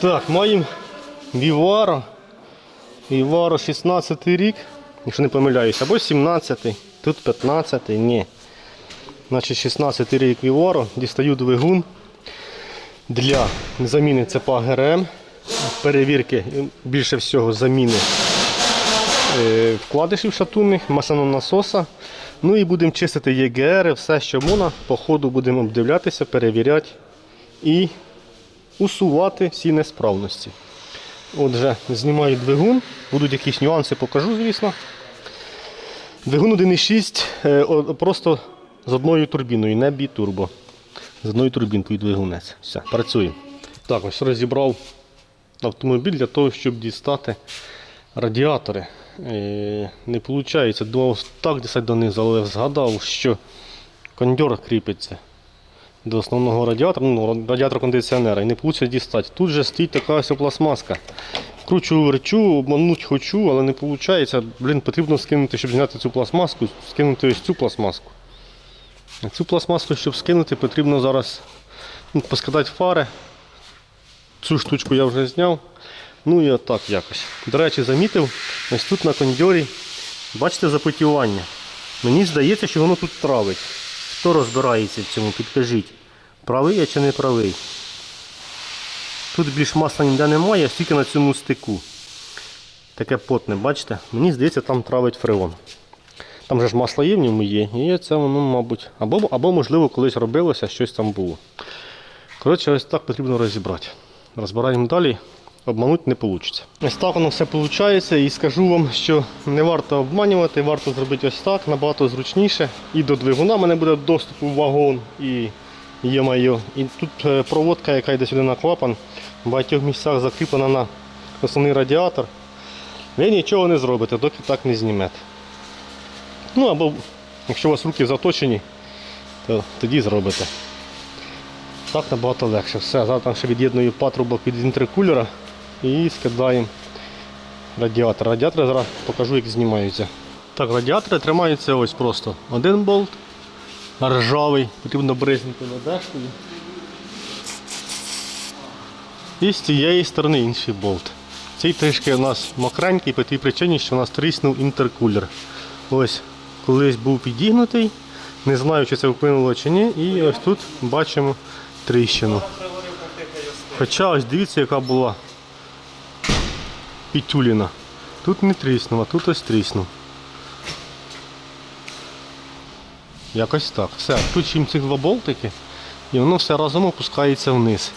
Так, маємо Віваро. Віваро 16 рік, якщо не помиляюсь, або 17, тут 15, ні. Значить 16 рік Віваро, дістаю двигун для заміни цепа ГРМ, перевірки більше всього заміни е, вкладишів шатунних, насоса. Ну і будемо чистити ЄГР, все, що можна, по ходу будемо обдивлятися, перевіряти і усувати всі несправності. Отже, знімаю двигун, будуть якісь нюанси, покажу, звісно. Двигун 1.6 е, просто з одною турбіною, не бітурбо. З одною турбінкою двигунець. Все, працює. Так, ось розібрав автомобіль для того, щоб дістати радіатори. Е, Не виходить, думав так дістати донизу, але згадав, що кондьор кріпиться до основного радіатора, ну, радіатор кондиціонера, і не вийде дістати. Тут же стоїть така ось пластмаска. Кручу, верчу, обмануть хочу, але не виходить. Блін, потрібно скинути, щоб зняти цю пластмаску, скинути ось цю пластмаску. Цю пластмаску, щоб скинути, потрібно зараз ну, поскладати фари. Цю штучку я вже зняв. Ну і отак якось. До речі, замітив, ось тут на кондьорі, бачите запотівання. Мені здається, що воно тут травить. Хто розбирається в цьому, підкажіть. Правий я чи не правий? Тут більш масла ніде немає, тільки на цьому стику. Таке потне, бачите? Мені здається, там травить фреон. Там же ж масло є в ньому є, і це воно, мабуть, або, або можливо колись робилося, щось там було. Коротше, ось так потрібно розібрати. Розбираємо далі, обманути не вийде. Ось так воно все виходить і скажу вам, що не варто обманювати, варто зробити ось так, набагато зручніше. І до двигуна мене буде доступ у вагон і є-майо. І тут е, проводка, яка йде сюди на клапан, в багатьох місцях закріплена на основний радіатор. Ви нічого не зробите, доки так не знімете. Ну або якщо у вас руки заточені, то тоді зробите. Так набагато легше. Все, зараз ще від'єдную патрубок від інтеркулера і скидаємо радіатор. Радіатори зараз покажу, як знімаються. Так, радіатори тримаються ось просто. Один болт, ржавий, потрібно бризнути надежкою. І з цієї сторони інший болт. Цей трішки у нас мокренький по тій причині, що у нас тріснув інтеркулер. Ось колись був підігнутий, не знаю, чи це вплинуло чи ні. І ось тут бачимо тріщину. Хоча ось дивіться, яка була підтюліна. Тут не тріснула, тут ось тріснув. Якось так. Все, включимо ці два болтики і воно все разом опускається вниз.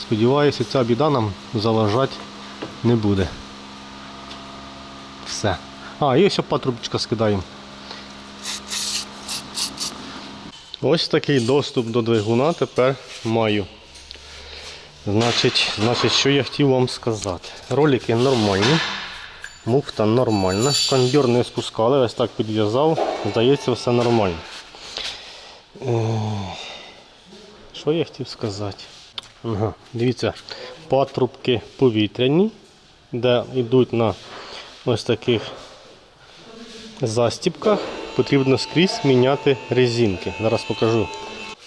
Сподіваюся, ця біда нам заважати не буде. Все. А, і ось патрубочка скидаємо. Ось такий доступ до двигуна тепер маю. Значить, значить, що я хотів вам сказати. Ролики нормальні, муфта нормальна, кондьор не спускали, ось так підв'язав, здається, все нормально. Що я хотів сказати? Ага, дивіться, патрубки повітряні, де йдуть на ось таких застіпках, потрібно скрізь міняти резинки. Зараз покажу.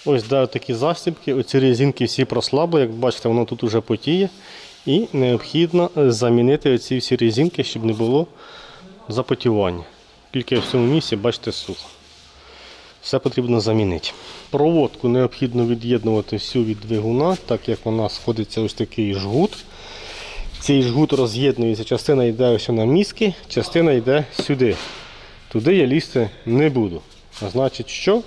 Ось де такі застібки, оці резинки всі прослабли, як бачите, воно тут вже потіє. І необхідно замінити оці всі резинки, щоб не було запотівання. Тільки в цьому місці, бачите, сухо. Все потрібно замінити. Проводку необхідно від'єднувати всю від двигуна, так як вона сходиться ось такий жгут. Цей жгут роз'єднується, частина йде ось на мізки, частина йде сюди. Туди я лізти не буду. А значить, що?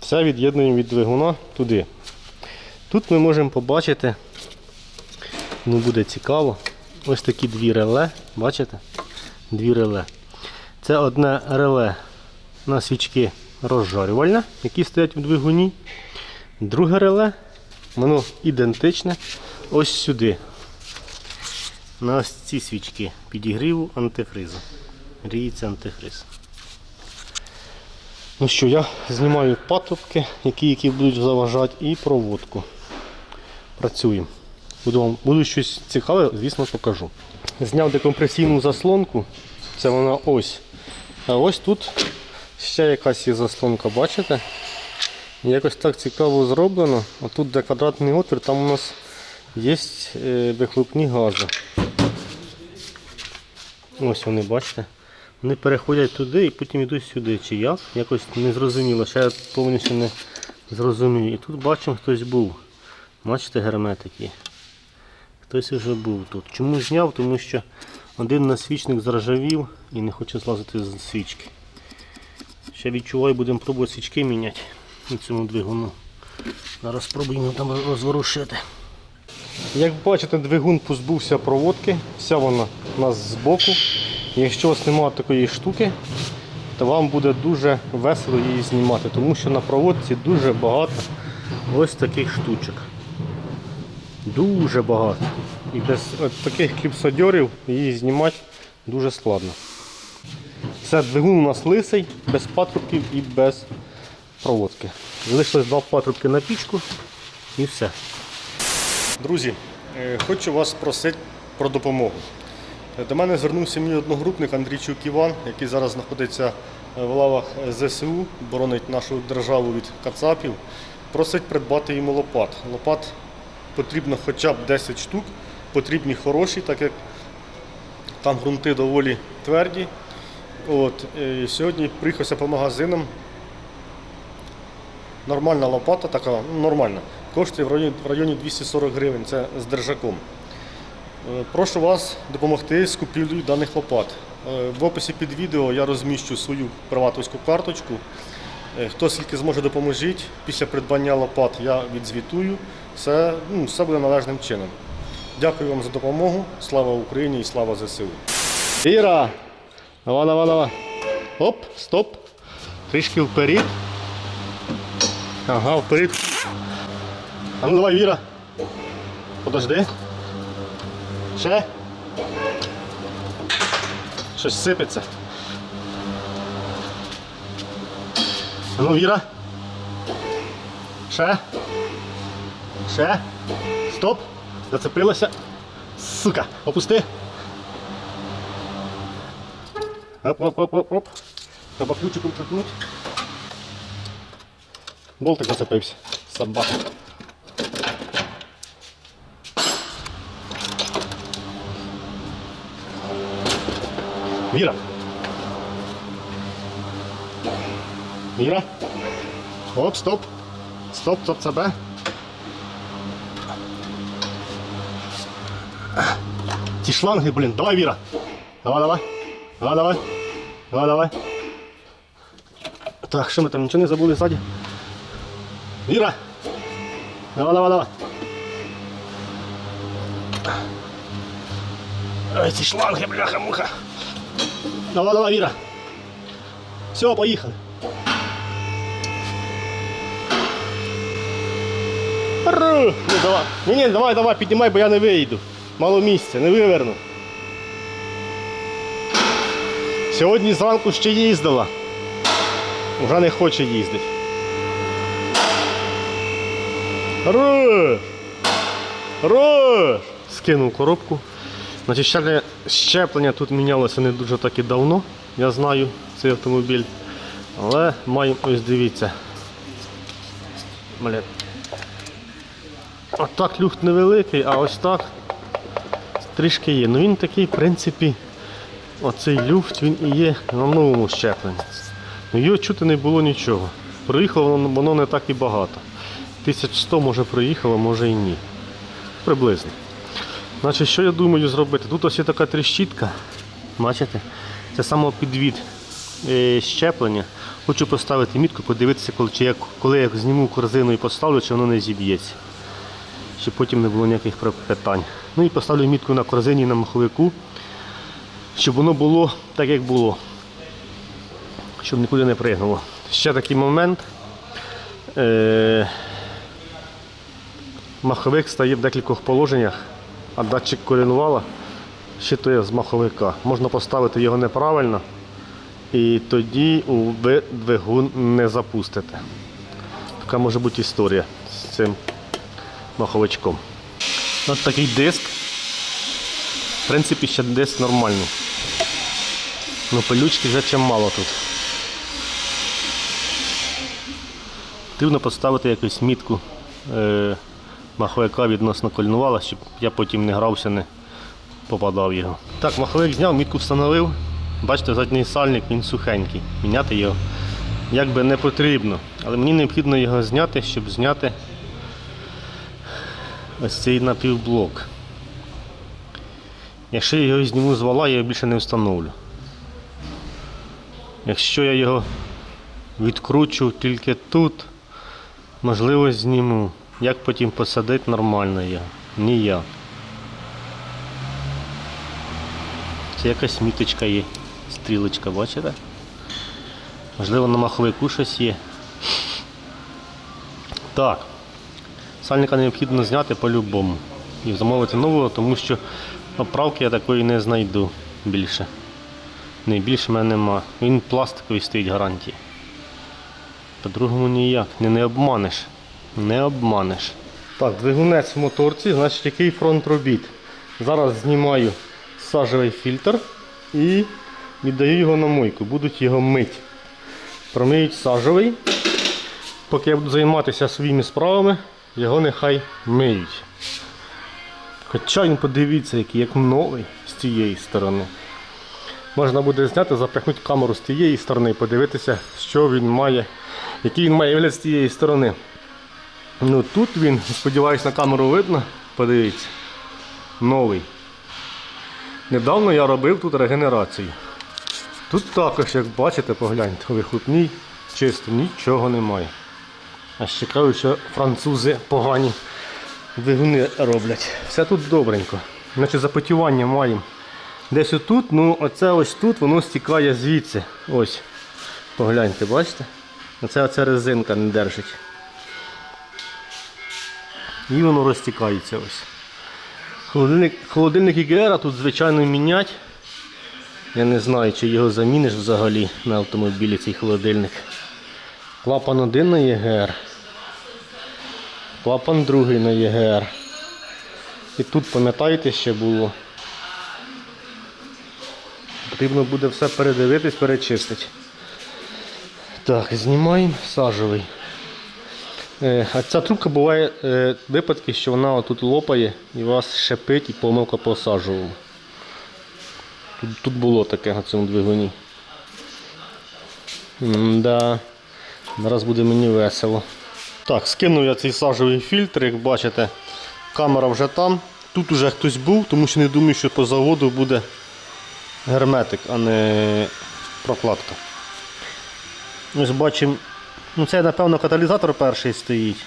Все від'єднуємо від двигуна туди. Тут ми можемо побачити, ну буде цікаво, ось такі дві реле. Бачите? Дві реле. Це одне реле на свічки розжарювальне, які стоять у двигуні. Друге реле, воно ідентичне ось сюди. На ось ці свічки підігріву антифризу. Гріється антифриз. Ну що, я знімаю патрубки, які, які будуть заважати, і проводку. Працюємо. Буду, буду щось цікаве, звісно, покажу. Зняв декомпресійну заслонку. Це вона ось. А ось тут ще якась є заслонка, бачите? Якось так цікаво зроблено. А тут де квадратний отвір, там у нас Є е, вихлопні гази. Ось вони, бачите. Вони переходять туди і потім йдуть сюди. Чи як? Якось не зрозуміло. Ще я повністю не зрозумію. І тут бачимо, хтось був. Бачите, герметики. Хтось вже був тут. Чому зняв? Тому що один насвічник заржавів і не хоче злазити з свічки. Ще відчуваю, будемо пробувати свічки міняти на цьому двигуну. Зараз спробуємо там розворушити. Як бачите, двигун позбувся проводки, вся вона у нас збоку. Якщо у вас немає такої штуки, то вам буде дуже весело її знімати, тому що на проводці дуже багато ось таких штучок. Дуже багато. І без таких кліпсодьорів її знімати дуже складно. Це двигун у нас лисий, без патрубків і без проводки. Залишилось два патрубки на пічку і все. Друзі, е, хочу вас просити про допомогу. Е, До мене звернувся мій одногрупник Андрійчук Іван, який зараз знаходиться е, в лавах ЗСУ, боронить нашу державу від кацапів. Просить придбати йому лопат. Лопат потрібно хоча б 10 штук, потрібні хороші, так як там ґрунти доволі тверді. От, е, сьогодні приїхався по магазинам. Нормальна лопата, така, ну, нормальна, коштує в районі, в районі 240 гривень, це з держаком. Е, Прошу вас допомогти з купівлею даних лопат. Е, В описі під відео я розміщу свою приватовську карточку. Хто скільки зможе допоможіть, після придбання лопат я відзвітую. Все, ну, все буде належним чином. Дякую вам за допомогу. Слава Україні і слава ЗСУ. Іра! Давай, давай, давай. Оп, стоп. Трішки вперед. Ага, вперед. А ну давай, Віра. Подожди. Ще. Щось сипеться. А ну, Віра. Ще. Ще. Стоп. Зацепилася. Сука. Опусти. Оп, оп, оп, оп, оп. Треба ключиком крутнути. Болтик зацепився. Собака. Віра. Віра. Оп, стоп. Стоп, стоп, себе. Ці шланги, блін, давай, Віра. Давай, давай. Давай, давай. Давай, давай. Так, що ми там нічого не забули ззаді? Віра! Давай, давай, давай. Ой, ці шланги, бляха-муха. Давай, давай, Віра. Все, поїхали. Ну, давай. Ні, ні, давай, давай, піднімай, бо я не вийду. Мало місця, не виверну. Сьогодні зранку ще їздила. Вже не хоче їздити. Руш! Руш! Скинув коробку. Значить, щеплення, тут мінялося не дуже так і давно. Я знаю цей автомобіль. Але маємо ось дивіться. Блін. Отак люфт невеликий, а ось так трішки є. Ну він такий, в принципі, оцей люфт він і є на новому щепленні. Ну його чути не було нічого. Проїхало воно, не так і багато. 1100 може проїхало, може і ні. Приблизно. Значить, що я думаю зробити? Тут ось є така тріщітка. Бачите? Це самопідвід е, щеплення. Хочу поставити мітку, подивитися, коли, чи я, коли я зніму корзину і поставлю, чи воно не зіб'ється. Щоб потім не було ніяких питань. Ну і поставлю мітку на корзині на маховику, щоб воно було так, як було. Щоб нікуди не пригнуло. Ще такий момент. Е- маховик стає в декількох положеннях, а датчик коренувала щитує з маховика. Можна поставити його неправильно і тоді ви двигун не запустите. Така може бути історія з цим маховичком. Ось такий диск. В принципі, ще диск нормальний. Ну, пилючки вже чим мало тут. Потрібно поставити якусь мітку е, маховика відносно кольнувала, щоб я потім не грався, не попадав його. Так, маховик зняв, мітку встановив. Бачите, задній сальник він сухенький. Міняти його якби не потрібно. Але мені необхідно його зняти, щоб зняти ось цей напівблок. Якщо я його зніму з вала, я його більше не встановлю. Якщо я його відкручу тільки тут, можливо, зніму. Як потім посадити нормально його? Ніяк. Це якась міточка є, стрілочка, бачите? Можливо, на маховику щось є. Так. Сальника необхідно зняти по-любому. І замовити нового, тому що оправки я такої не знайду більше. Не більше в мене нема. Він пластиковий стоїть гарантії. По-другому ніяк. Не, не обманеш. Не обманеш. Так, двигунець в моторці, значить який фронт робіт. Зараз знімаю сажевий фільтр і віддаю його на мойку. Будуть його мить. Промиють сажевий. Поки я буду займатися своїми справами, його нехай миють. Хоча він подивіться, який як новий з цієї сторони. Можна буде зняти, запихнути камеру з тієї сторони, і подивитися, що він має, який він має вигляд з тієї сторони. Ну тут він, сподіваюсь, на камеру видно, подивіться. Новий. Недавно я робив тут регенерацію. Тут також, як бачите, погляньте, вихлопній чисто, нічого немає. А ще кажуть, що французи погані двигуни роблять. Все тут добренько. Значить запотівання маємо. Десь отут, ну оце ось тут воно стікає звідси. Ось. Погляньте, бачите? Оце оця резинка не держить. І воно розтікається ось. Холодильник, холодильник ІГР тут звичайно мінять. Я не знаю, чи його заміниш взагалі на автомобілі цей холодильник. Клапан один на ЄГР. Клапан другий на ЄГР. І тут, пам'ятаєте, ще було. Потрібно буде все передивитись, перечистити. Так, знімаємо сажевий. Е, А ця трубка буває е, випадки, що вона отут лопає і вас шипить і помилка по. Тут, тут було таке на цьому двигуні. Да. Зараз буде мені весело. Так, скинув я цей сажевий фільтр, як бачите, камера вже там. Тут уже хтось був, тому що не думаю, що по заводу буде герметик, а не прокладка. Ось бачимо, ну це напевно каталізатор перший стоїть.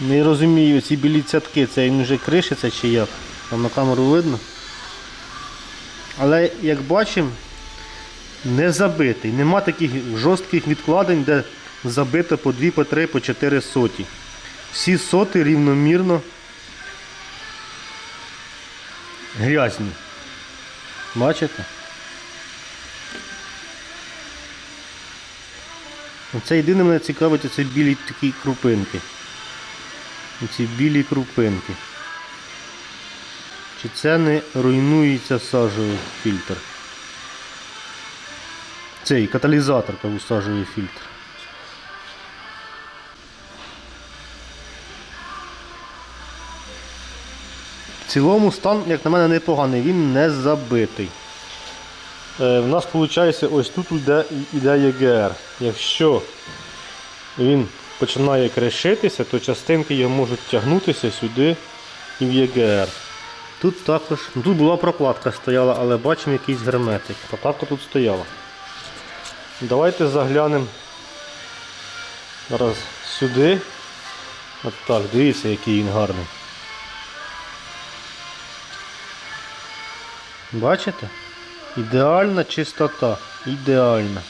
Не розумію, ці білі цятки, це він вже кришиться чи як. Там на камеру видно. Але як бачимо, не забитий. Нема таких жорстких відкладень, де забито по 2, по 3, по 4 соті. Всі соти рівномірно грязні. Бачите? Оце єдине мене цікавить оце білі такі крупинки. Оці білі крупинки. Чи це не руйнується сажовий фільтр? Цей каталізатор, кажу, сажовий фільтр. Цілому стан, як на мене, непоганий, він не забитий. Е, в нас виходить, ось тут йде, йде ЄГР. Якщо він починає кришитися, то частинки його можуть тягнутися сюди і в ЄГР. Тут також, ну, тут була прокладка стояла, але бачимо якийсь герметик. Прокладка тут стояла. Давайте заглянемо зараз сюди. От так, дивіться, який він гарний. Бачите? Ідеальна чистота. Ідеальна.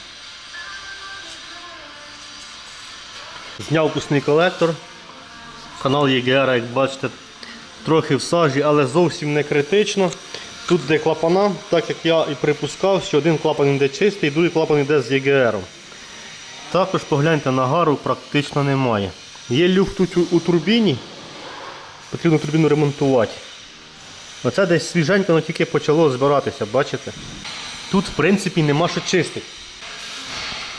Зняв пусний колектор. Канал ЄГР, як бачите, трохи в сажі, але зовсім не критично. Тут де клапана, так як я і припускав, що один клапан йде чистий, другий клапан йде з ЄГР. Також погляньте, нагару практично немає. Є люфт тут у турбіні, потрібно турбіну ремонтувати. Оце десь свіженько, воно тільки почало збиратися, бачите? Тут в принципі нема що чистити.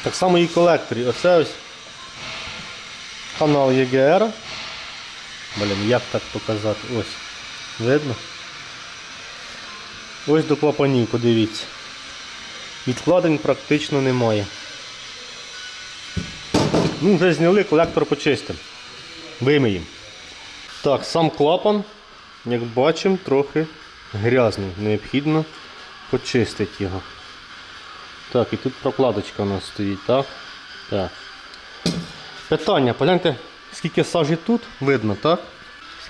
Так само і колекторі. Оце ось канал ЄГР. Блін, як так показати? Ось. Видно? Ось до клапанів, подивіться. Відкладень практично немає. Ну, вже зняли, колектор почистимо. Вимиємо. Так, сам клапан, як бачимо, трохи грязний. Необхідно почистити його. Так, і тут прокладочка у нас стоїть, так? Так. Питання, погляньте, скільки сажі тут, видно, так?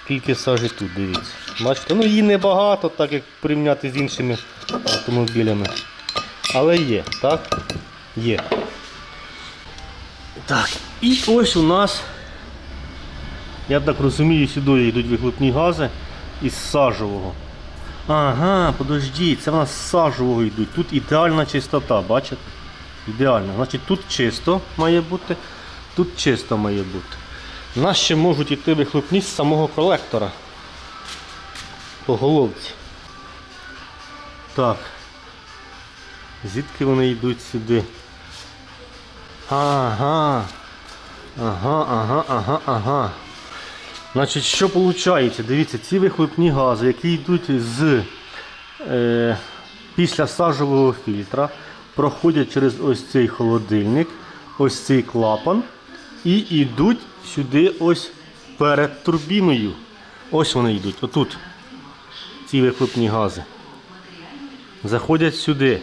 Скільки сажі тут, дивіться. Бачите, ну її небагато, так як порівняти з іншими автомобілями. Але є, так? Є. Так, і ось у нас, я так розумію, сюди йдуть вихлопні гази із сажового. Ага, подождіть, це в нас з сажового йдуть. Тут ідеальна чистота, бачите? Ідеально. Значить тут чисто має бути, тут чисто має бути. У нас ще можуть йти вихлопні з самого колектора. По головці. Так. Звідки вони йдуть сюди? Ага. Ага, ага, ага, ага. Значить, що виходить? Дивіться, ці вихлопні гази, які йдуть з е, після сажового фільтра, проходять через ось цей холодильник, ось цей клапан і йдуть сюди ось перед турбіною. Ось вони йдуть, отут. Ці вихлопні гази. Заходять сюди.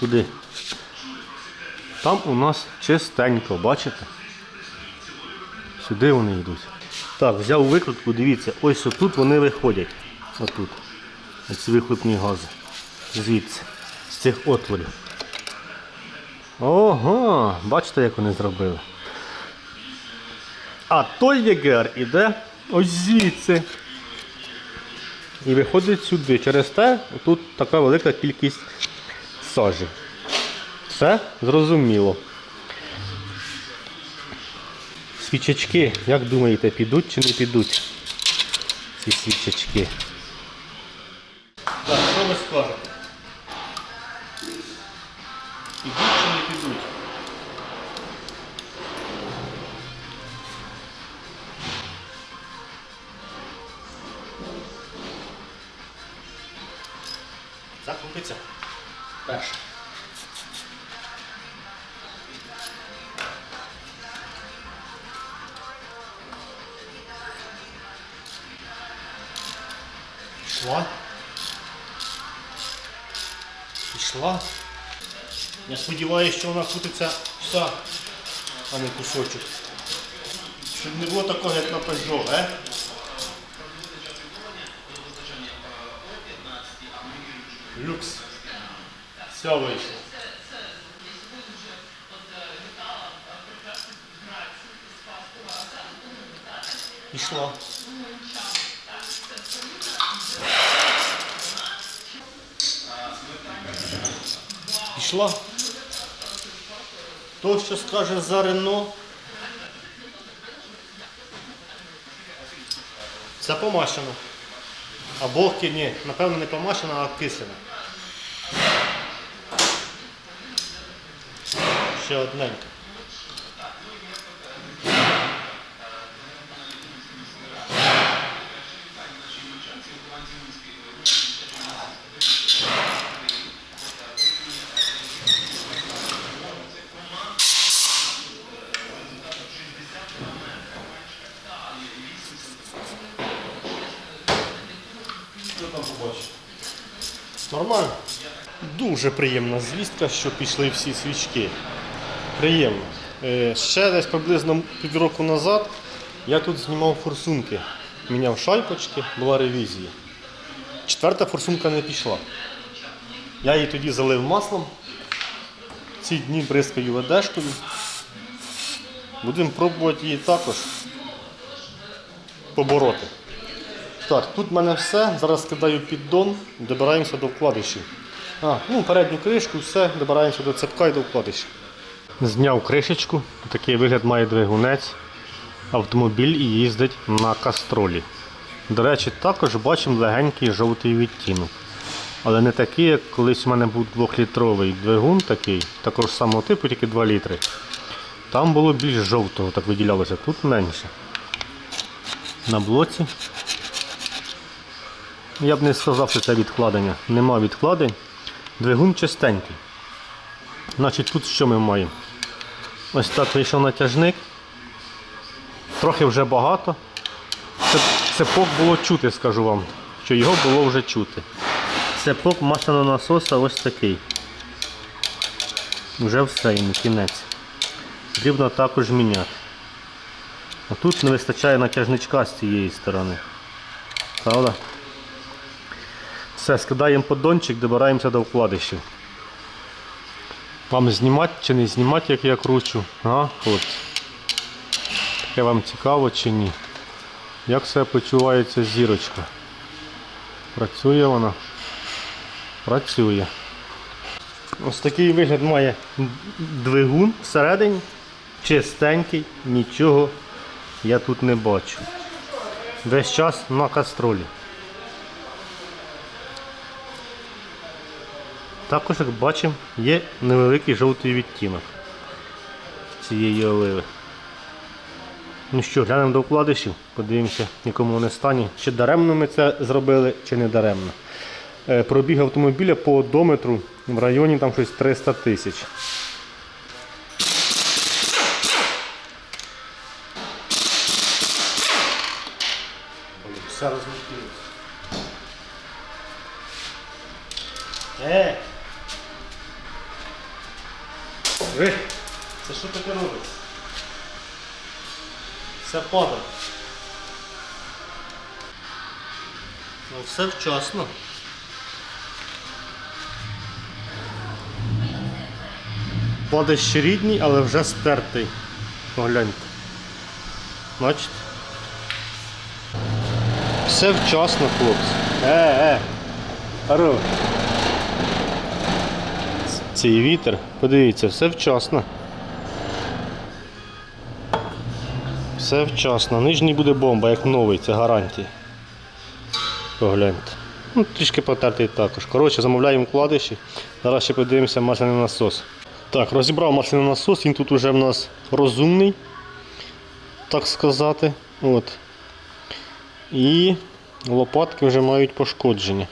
Туди. Там у нас чистенько, бачите? Сюди вони йдуть. Так, взяв викрутку, дивіться, ось отут вони виходять. Отут. Оці вихлопні гази. Звідси. З цих отворів. Ого, бачите, як вони зробили. А той ЄГР іде ось звідси. І виходить сюди. Через те тут така велика кількість сажі. Все зрозуміло. Свічечки, як думаєте, підуть чи не підуть? Ці свічечки. Так, що ви скажете? Пішла. Пішла. Я сподіваюся, що вона крутиться вся, а не кусочок. Щоб не було такого, як на Peugeot, е? Люкс. Все вийшло. Пішла. Пішла. То, що скаже за Рено. Це помашено. Або ні, напевно не помашено, а кисена. Ще одненька. Що там побачиш? Нормально. Дуже приємна звістка, що пішли всі свічки. Приємно. Е, Ще десь приблизно півроку назад я тут знімав форсунки. Міняв шайпочки, була ревізія. Четверта форсунка не пішла. Я її тоді залив маслом. Ці дні бризкаю ведешкою. Будемо пробувати її також побороти. Так, тут в мене все. Зараз скидаю піддон, добираємося до вкладишів. А, ну, передню кришку, все, добираємося до цепка і до вкладишів. Зняв кришечку, такий вигляд має двигунець. Автомобіль і їздить на кастролі. До речі, також бачимо легенький жовтий відтінок. Але не такий, як колись у мене був 2-літровий двигун такий, ж самого типу, тільки 2 літри. Там було більш жовтого, так виділялося, тут менше. на блоці. Я б не сказав, що це відкладення. Нема відкладень. Двигун чистенький. Значить, тут що ми маємо? Ось так вийшов натяжник. Трохи вже багато. Це, цепок було чути, скажу вам, що його було вже чути. Цепок масляного насоса ось такий. Вже все, йому кінець. Потрібно також міняти. А тут не вистачає натяжничка з цієї сторони. Правда? Все, скидаємо поддончик, добираємося до вкладищів. Вам знімати чи не знімати, як я кручу? А, хлопці? Таке вам цікаво чи ні? Як себе почувається зірочка? Працює вона? Працює. Ось такий вигляд має двигун всередині. Чистенький, нічого я тут не бачу. Весь час на кастролі. Також, як бачимо, є невеликий жовтий відтінок цієї оливи. Ну що, глянемо до вкладишів, подивимося, в якому вони стані. Чи даремно ми це зробили, чи не даремно. Е, Пробіг автомобіля по одометру в районі там щось 300 тисяч. Все розлетілося. Е! Ви! Це що таке робиться? Все падає. Ну все вчасно. Падає ще рідній, але вже стертий. Погляньте. Бачите? Все вчасно, хлопці. Е, е. Аро. Цей вітер, подивіться, все вчасно. Все вчасно. Нижній буде бомба, як новий, це гарантія. Погляньте. Ну, трішки потертий також. Коротше, замовляємо вкладиші. Зараз ще подивимося масляний насос. Так, розібрав масляний насос, він тут уже в нас розумний, так сказати. От. І лопатки вже мають пошкодження.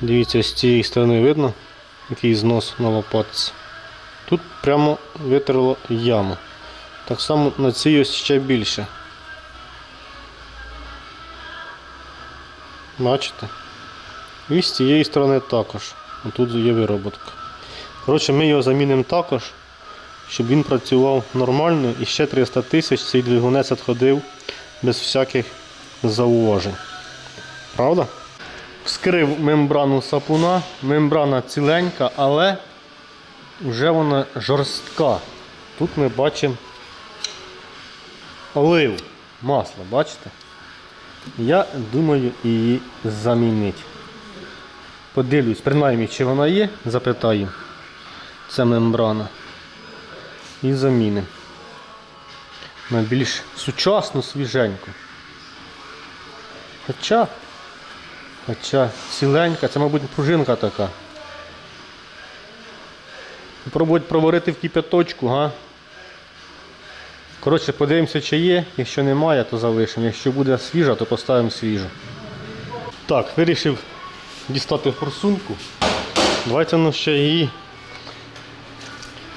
Дивіться, з цієї сторони видно, який знос на лопатці. Тут прямо витерло яму. Так само на цій ось ще більше. Бачите? І з цієї сторони також. Тут є вироботка. Коротше, ми його замінимо також, щоб він працював нормально і ще 300 тисяч цей двигунець відходив без всяких зауважень. Правда? Вскрив мембрану сапуна, мембрана ціленька, але вже вона жорстка. Тут ми бачимо оливу, масло, бачите? Я думаю її замінити. Подивлюсь, принаймні, чи вона є, запитаю. Це мембрана. І замінимо. На більш сучасну, свіженьку. Хоча, хоча ціленька, це, мабуть, пружинка така. Пробувати проварити в кипяточку, га? Коротше, подивимося, чи є. Якщо немає, то залишимо. Якщо буде свіжа, то поставимо свіжу. Так, вирішив дістати форсунку. Давайте ну ще її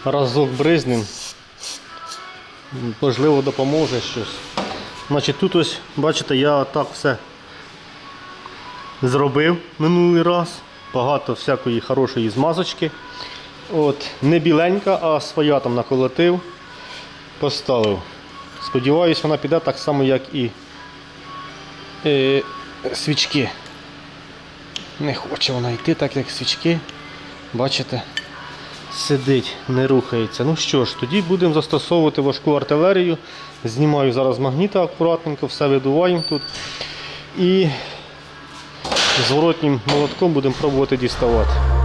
разок бризнем. Можливо, допоможе щось. Значить, тут ось, бачите, я так все зробив минулий раз. Багато всякої хорошої змазочки. От, не біленька, а своя там наколотив, поставив. Сподіваюсь, вона піде так само, як і е, свічки. Не хоче вона йти так, як свічки. Бачите? Сидить, не рухається. Ну що ж, тоді будемо застосовувати важку артилерію. Знімаю зараз магніта акуратненько, все видуваємо тут. І зворотнім молотком будемо пробувати діставати.